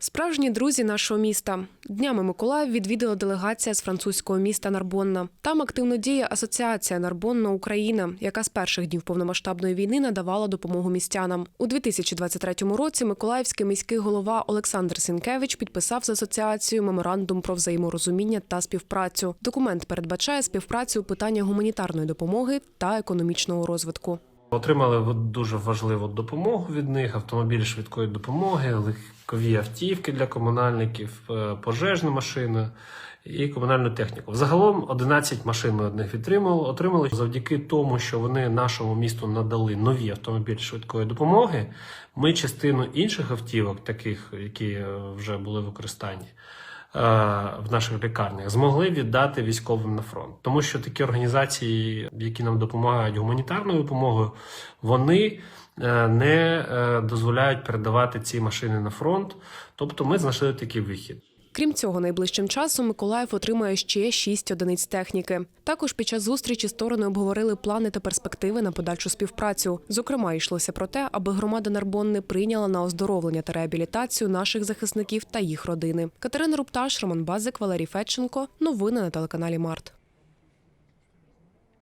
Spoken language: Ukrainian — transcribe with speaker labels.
Speaker 1: Справжні друзі нашого міста. Днями Миколаїв відвідала делегація з французького міста Нарбонна. Там активно діє асоціація Нарбонна Україна, яка з перших днів повномасштабної війни надавала допомогу містянам. У 2023 році Миколаївський міський голова Олександр Сінкевич підписав з асоціацією меморандум про взаєморозуміння та співпрацю. Документ передбачає співпрацю у питаннях гуманітарної допомоги та економічного розвитку.
Speaker 2: Отримали дуже важливу допомогу від них: автомобіль швидкої допомоги, легкові автівки для комунальників, е, пожежну машину і комунальну техніку. Загалом 11 машин ми од них відтримали. Отримали завдяки тому, що вони нашому місту надали нові автомобілі швидкої допомоги. Ми частину інших автівок, таких які е, вже були в використанні. Е, В наших лікарнях змогли віддати військовим на фронт, тому що такі організації, які нам допомагають гуманітарною допомогою, вони е, не е, дозволяють передавати ці машини на фронт. Тобто, ми знайшли такий вихід.
Speaker 1: Крім цього, найближчим часом Миколаїв отримає ще шість одиниць техніки. Також під час зустрічі сторони обговорили плани та перспективи на подальшу співпрацю. Зокрема, йшлося про те, аби громада Нарбонни прийняла на оздоровлення та реабілітацію наших захисників та їх родини. Катерина Рупташ, Роман Базик, Валерій Федченко. Новини на телеканалі Март.